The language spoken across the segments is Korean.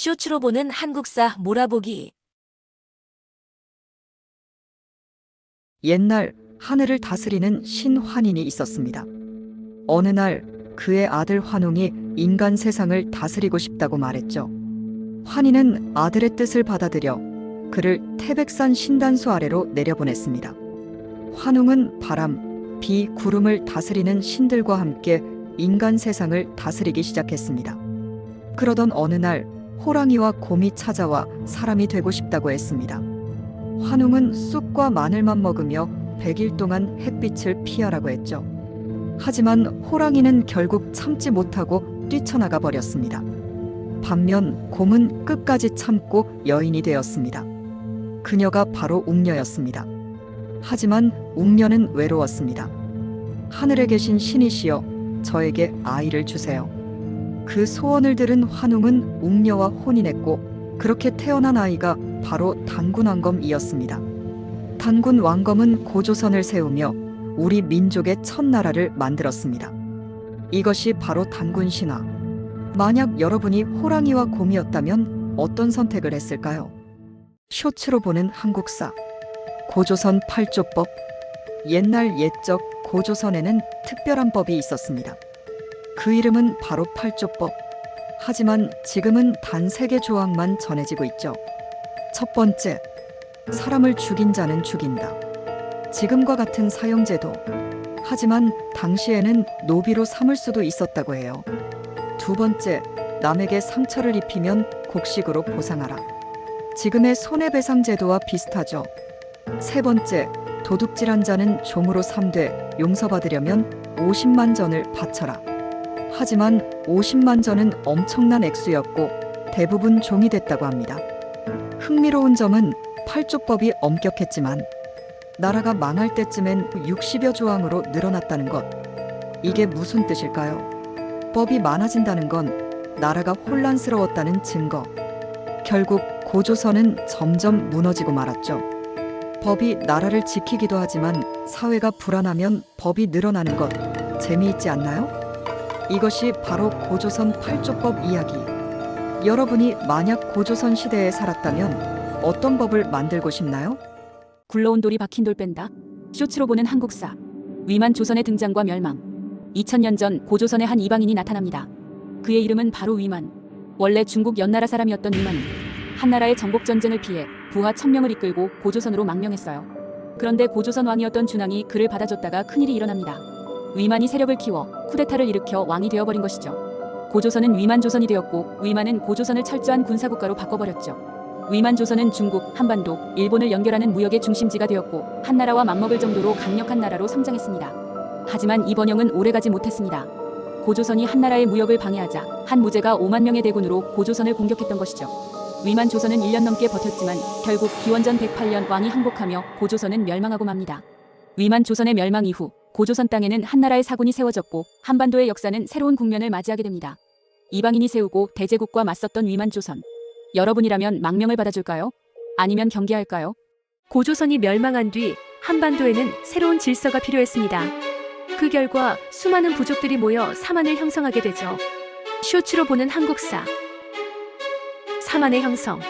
쇼츠로 보는 한국사 몰아보기. 옛날 하늘을 다스리는 신환인이 있었습니다. 어느 날 그의 아들 환웅이 인간 세상을 다스리고 싶다고 말했죠. 환인은 아들의 뜻을 받아들여 그를 태백산 신단수 아래로 내려보냈습니다. 환웅은 바람, 비, 구름을 다스리는 신들과 함께 인간 세상을 다스리기 시작했습니다. 그러던 어느 날 호랑이와 곰이 찾아와 사람이 되고 싶다고 했습니다. 환웅은 쑥과 마늘만 먹으며 100일 동안 햇빛을 피하라고 했죠. 하지만 호랑이는 결국 참지 못하고 뛰쳐나가 버렸습니다. 반면 곰은 끝까지 참고 여인이 되었습니다. 그녀가 바로 웅녀였습니다. 하지만 웅녀는 외로웠습니다. 하늘에 계신 신이시여 저에게 아이를 주세요. 그 소원을 들은 환웅은 웅녀와 혼인했고 그렇게 태어난 아이가 바로 단군 왕검이었습니다. 단군 왕검은 고조선을 세우며 우리 민족의 첫 나라를 만들었습니다. 이것이 바로 단군 신화. 만약 여러분이 호랑이와 곰이었다면 어떤 선택을 했을까요? 쇼츠로 보는 한국사. 고조선 팔조법. 옛날 옛적 고조선에는 특별한 법이 있었습니다. 그 이름은 바로 팔조법. 하지만 지금은 단 세 개 조항만 전해지고 있죠. 첫 번째, 사람을 죽인 자는 죽인다. 지금과 같은 사형제도. 하지만 당시에는 노비로 삼을 수도 있었다고 해요. 두 번째, 남에게 상처를 입히면 곡식으로 보상하라. 지금의 손해배상 제도와 비슷하죠. 세 번째, 도둑질한 자는 종으로 삼되 용서받으려면 50만 전을 바쳐라. 하지만 50만 전은 엄청난 액수였고 대부분 종이 됐다고 합니다. 흥미로운 점은 팔조법이 엄격했지만 나라가 망할 때쯤엔 60여 조항으로 늘어났다는 것. 이게 무슨 뜻일까요? 법이 많아진다는 건 나라가 혼란스러웠다는 증거. 결국 고조선은 점점 무너지고 말았죠. 법이 나라를 지키기도 하지만 사회가 불안하면 법이 늘어나는 것 재미있지 않나요? 이것이 바로 고조선 팔조법 이야기. 여러분이 만약 고조선 시대에 살았다면 어떤 법을 만들고 싶나요? 굴러온 돌이 박힌 돌 뺀다. 쇼츠로 보는 한국사. 위만 조선의 등장과 멸망. 2000년 전 고조선의 한 이방인이 나타납니다. 그의 이름은 바로 위만. 원래 중국 연나라 사람이었던 위만은 한나라의 정복 전쟁을 피해 부하 1000명을 이끌고 고조선으로 망명했어요. 그런데 고조선 왕이었던 준왕이 그를 받아줬다가 큰일이 일어납니다. 위만이 세력을 키워 쿠데타를 일으켜 왕이 되어버린 것이죠. 고조선은 위만 조선이 되었고 위만은 고조선을 철저한 군사국가로 바꿔버렸죠. 위만 조선은 중국, 한반도, 일본을 연결하는 무역의 중심지가 되었고 한나라와 맞먹을 정도로 강력한 나라로 성장했습니다. 하지만 이 번영은 오래가지 못했습니다. 고조선이 한나라의 무역을 방해하자 한 무제가 5만 명의 대군으로 고조선을 공격했던 것이죠. 위만 조선은 1년 넘게 버텼지만 결국 기원전 108년 왕이 항복하며 고조선은 멸망하고 맙니다. 위만 조선의 멸망 이후 고조선 땅에는 한나라의 사군이 세워졌고 한반도의 역사는 새로운 국면을 맞이하게 됩니다. 이방인이 세우고 대제국과 맞섰던 위만 조선. 여러분이라면 망명을 받아줄까요? 아니면 경계할까요? 고조선이 멸망한 뒤 한반도에는 새로운 질서가 필요했습니다. 그 결과 수많은 부족들이 모여 사만을 형성하게 되죠. 쇼츠로 보는 한국사. 사만의 형성.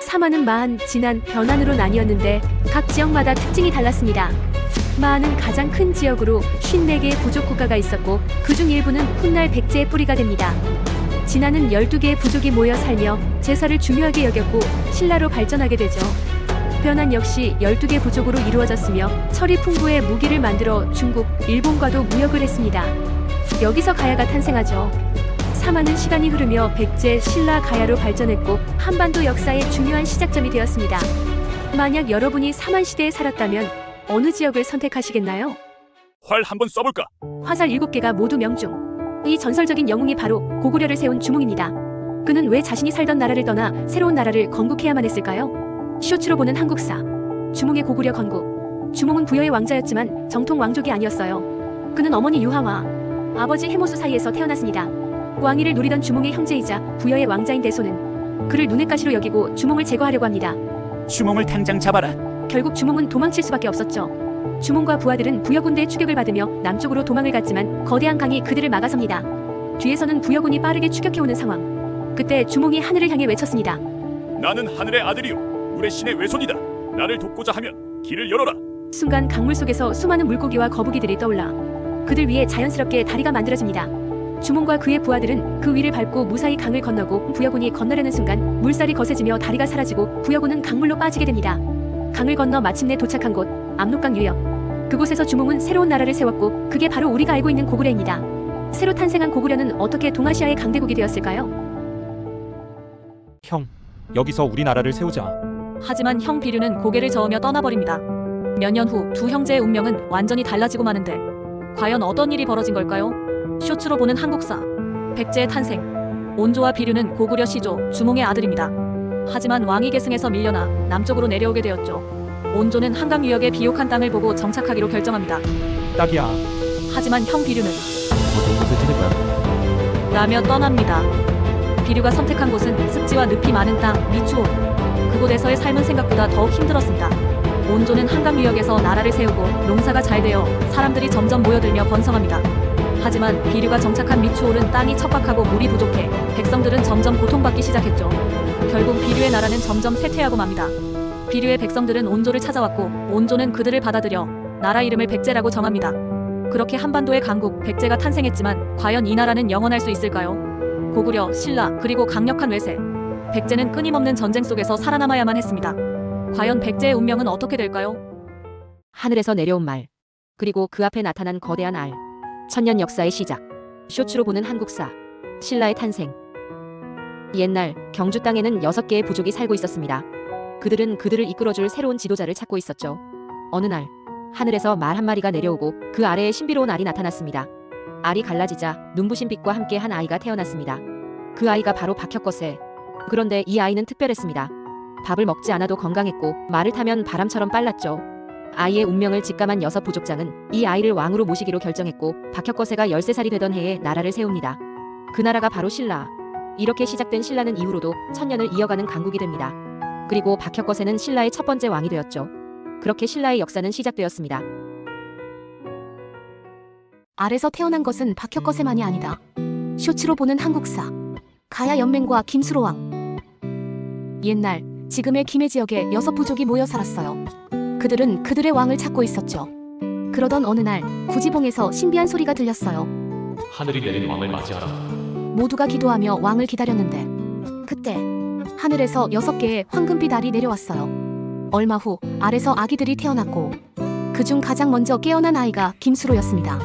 사만은 마한, 진안, 변안으로 나뉘었는데 각 지역마다 특징이 달랐습니다. 마한은 가장 큰 지역으로 54개의 부족 국가가 있었고 그중 일부는 훗날 백제의 뿌리가 됩니다. 진안은 12개의 부족이 모여 살며 제사를 중요하게 여겼고 신라로 발전하게 되죠. 변안 역시 12개 부족으로 이루어졌으며 철이 풍부해 무기를 만들어 중국, 일본과도 무역을 했습니다. 여기서 가야가 탄생하죠. 사만은 시간이 흐르며 백제, 신라, 가야로 발전했고 한반도 역사의 중요한 시작점이 되었습니다. 만약 여러분이 사만 시대에 살았다면 어느 지역을 선택하시겠나요? 활 한번 쏴볼까? 화살 7개가 모두 명중. 이 전설적인 영웅이 바로 고구려를 세운 주몽입니다. 그는 왜 자신이 살던 나라를 떠나 새로운 나라를 건국해야만 했을까요? 쇼츠로 보는 한국사. 주몽의 고구려 건국. 주몽은 부여의 왕자였지만 정통 왕족이 아니었어요. 그는 어머니 유하와 아버지 해모수 사이에서 태어났습니다. 왕위를 누리던 주몽의 형제이자 부여의 왕자인 대소는 그를 눈엣 가시로 여기고 주몽을 제거하려고 합니다. 주몽을 당장 잡아라. 결국 주몽은 도망칠 수밖에 없었죠. 주몽과 부하들은 부여군대의 추격을 받으며 남쪽으로 도망을 갔지만 거대한 강이 그들을 막아섭니다. 뒤에서는 부여군이 빠르게 추격해오는 상황. 그때 주몽이 하늘을 향해 외쳤습니다. 나는 하늘의 아들이요 물의 신의 외손이다. 나를 돕고자 하면 길을 열어라. 순간 강물 속에서 수많은 물고기와 거북이들이 떠올라 그들 위에 자연스럽게 다리가 만들어집니다. 주몽과 그의 부하들은 그 위를 밟고 무사히 강을 건너고 부여군이 건너려는 순간 물살이 거세지며 다리가 사라지고 부여군은 강물로 빠지게 됩니다. 강을 건너 마침내 도착한 곳 압록강 유역. 그곳에서 주몽은 새로운 나라를 세웠고 그게 바로 우리가 알고 있는 고구려입니다. 새로 탄생한 고구려는 어떻게 동아시아의 강대국이 되었을까요? 형, 여기서 우리나라를 세우자. 하지만 형 비류는 고개를 저으며 떠나버립니다. 몇 년 후 두 형제의 운명은 완전히 달라지고 마는데 과연 어떤 일이 벌어진 걸까요? 쇼츠로 보는 한국사 백제의 탄생 온조와 비류는 고구려 시조 주몽의 아들입니다. 하지만 왕위 계승에서 밀려나 남쪽으로 내려오게 되었죠. 온조는 한강 유역의 비옥한 땅을 보고 정착하기로 결정합니다. 딱이야. 하지만 형 비류는 어떤? 라며 떠납니다. 비류가 선택한 곳은 습지와 늪이 많은 땅 미추홀. 그곳에서의 삶은 생각보다 더욱 힘들었습니다. 온조는 한강 유역에서 나라를 세우고 농사가 잘 되어 사람들이 점점 모여들며 번성합니다. 하지만 비류가 정착한 미추홀은 땅이 척박하고 물이 부족해 백성들은 점점 고통받기 시작했죠. 결국 비류의 나라는 점점 쇠퇴하고 맙니다. 비류의 백성들은 온조를 찾아왔고 온조는 그들을 받아들여 나라 이름을 백제라고 정합니다. 그렇게 한반도의 강국 백제가 탄생했지만 과연 이 나라는 영원할 수 있을까요? 고구려, 신라, 그리고 강력한 외세. 백제는 끊임없는 전쟁 속에서 살아남아야만 했습니다. 과연 백제의 운명은 어떻게 될까요? 하늘에서 내려온 말. 그리고 그 앞에 나타난 거대한 알. 천년 역사의 시작. 쇼츠로 보는 한국사. 신라의 탄생. 옛날 경주 땅에는 여섯 개의 부족이 살고 있었습니다. 그들은 그들을 이끌어줄 새로운 지도자를 찾고 있었죠. 어느 날 하늘에서 말 한 마리가 내려오고 그 아래에 신비로운 알이 나타났습니다. 알이 갈라지자 눈부신 빛과 함께 한 아이가 태어났습니다. 그 아이가 바로 박혁거세. 그런데 이 아이는 특별했습니다. 밥을 먹지 않아도 건강했고 말을 타면 바람처럼 빨랐죠. 아이의 운명을 직감한 여섯 부족장은 이 아이를 왕으로 모시기로 결정했고 박혁거세가 13살이 되던 해에 나라를 세웁니다. 그 나라가 바로 신라. 이렇게 시작된 신라는 이후로도 천년을 이어가는 강국이 됩니다. 그리고 박혁거세는 신라의 첫 번째 왕이 되었죠. 그렇게 신라의 역사는 시작되었습니다. 알에서 태어난 것은 박혁거세만이 아니다. 쇼츠로 보는 한국사. 가야 연맹과 김수로 왕. 옛날 지금의 김해 지역에 여섯 부족이 모여 살았어요. 그들은 그들의 왕을 찾고 있었죠. 그러던 어느 날 구지봉에서 신비한 소리가 들렸어요. 하늘이 내린 왕을 맞이하라. 모두가 기도하며 왕을 기다렸는데 그때 하늘에서 여섯 개의 황금빛 알이 내려왔어요. 얼마 후 알에서 아기들이 태어났고 그중 가장 먼저 깨어난 아이가 김수로였습니다.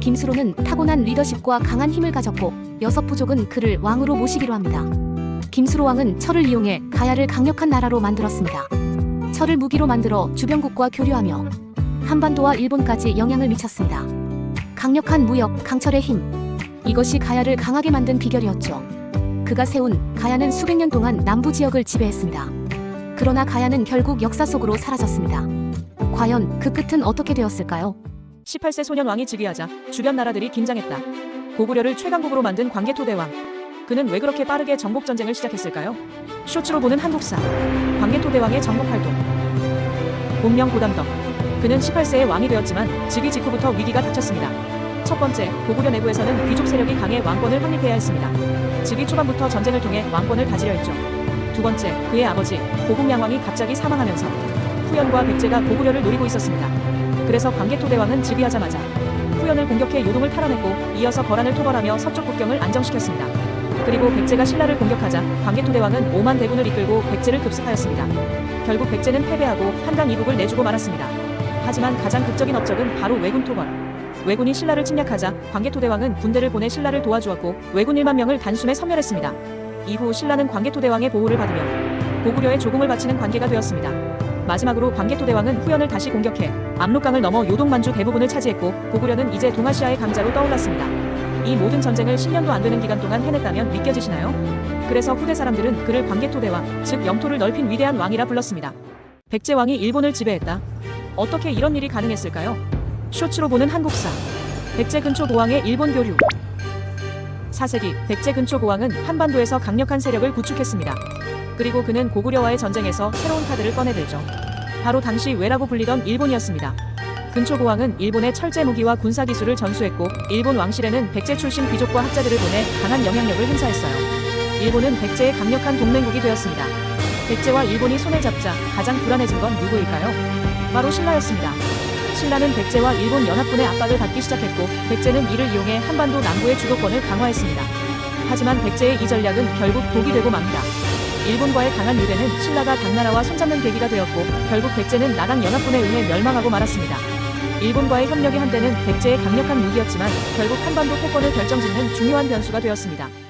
김수로는 타고난 리더십과 강한 힘을 가졌고 여섯 부족은 그를 왕으로 모시기로 합니다. 김수로 왕은 철을 이용해 가야를 강력한 나라로 만들었습니다. 철을 무기로 만들어 주변국과 교류하며 한반도와 일본까지 영향을 미쳤습니다. 강력한 무역, 강철의 힘, 이것이 가야를 강하게 만든 비결이었죠. 그가 세운 가야는 수백 년 동안 남부 지역을 지배했습니다. 그러나 가야는 결국 역사 속으로 사라졌습니다. 과연 그 끝은 어떻게 되었을까요? 18세 소년 왕이 즉위하자 주변 나라들이 긴장했다. 고구려를 최강국으로 만든 광개토대왕. 그는 왜 그렇게 빠르게 정복 전쟁을 시작했을까요? 쇼츠로 보는 한국사. 광개토대왕의 정복 활동. 본명 고담덕. 그는 18세에 왕이 되었지만 즉위 직후부터 위기가 닥쳤습니다. 첫 번째, 고구려 내부에서는 귀족 세력이 강해 왕권을 확립해야 했습니다. 즉위 초반부터 전쟁을 통해 왕권을 다지려 했죠. 두 번째, 그의 아버지 고국량왕이 갑자기 사망하면서 후연과 백제가 고구려를 노리고 있었습니다. 그래서 광개토대왕은 즉위하자마자 후연을 공격해 요동을 탈환했고 이어서 거란을 토벌하며 서쪽 국경을 안정시켰습니다. 그리고 백제가 신라를 공격하자 광개토대왕은 5만 대군을 이끌고 백제를 급습하였습니다. 결국 백제는 패배하고 한강 이북을 내주고 말았습니다. 하지만 가장 극적인 업적은 바로 왜군 토벌. 왜군이 신라를 침략하자 광개토대왕은 군대를 보내 신라를 도와주었고 왜군 1만 명을 단숨에 섬멸했습니다. 이후 신라는 광개토대왕의 보호를 받으며 고구려의 조공을 바치는 관계가 되었습니다. 마지막으로 광개토대왕은 후연을 다시 공격해 압록강을 넘어 요동만주 대부분을 차지했고 고구려는 이제 동아시아의 강자로 떠올랐습니다. 이 모든 전쟁을 10년도 안 되는 기간 동안 해냈다면 믿겨지시나요? 그래서 후대 사람들은 그를 광개토대왕, 즉 영토를 넓힌 위대한 왕이라 불렀습니다. 백제왕이 일본을 지배했다. 어떻게 이런 일이 가능했을까요? 쇼츠로 보는 한국사. 백제 근초 고왕의 일본 교류. 4세기 백제 근초 고왕은 한반도에서 강력한 세력을 구축했습니다. 그리고 그는 고구려와의 전쟁에서 새로운 카드를 꺼내들죠. 바로 당시 왜라고 불리던 일본이었습니다. 근초 고왕은 일본의 철제 무기와 군사 기술을 전수했고 일본 왕실에는 백제 출신 귀족과 학자들을 보내 강한 영향력을 행사했어요. 일본은 백제의 강력한 동맹국이 되었습니다. 백제와 일본이 손을 잡자 가장 불안해진 건 누구일까요? 바로 신라였습니다. 신라는 백제와 일본 연합군의 압박을 받기 시작했고 백제는 이를 이용해 한반도 남부의 주도권을 강화했습니다. 하지만 백제의 이 전략은 결국 독이 되고 맙니다. 일본과의 강한 유대는 신라가 당나라와 손잡는 계기가 되었고 결국 백제는 나당 연합군에 의해 멸망하고 말았습니다. 일본과의 협력이 한때는 백제의 강력한 무기였지만 결국 한반도 패권을 결정짓는 중요한 변수가 되었습니다.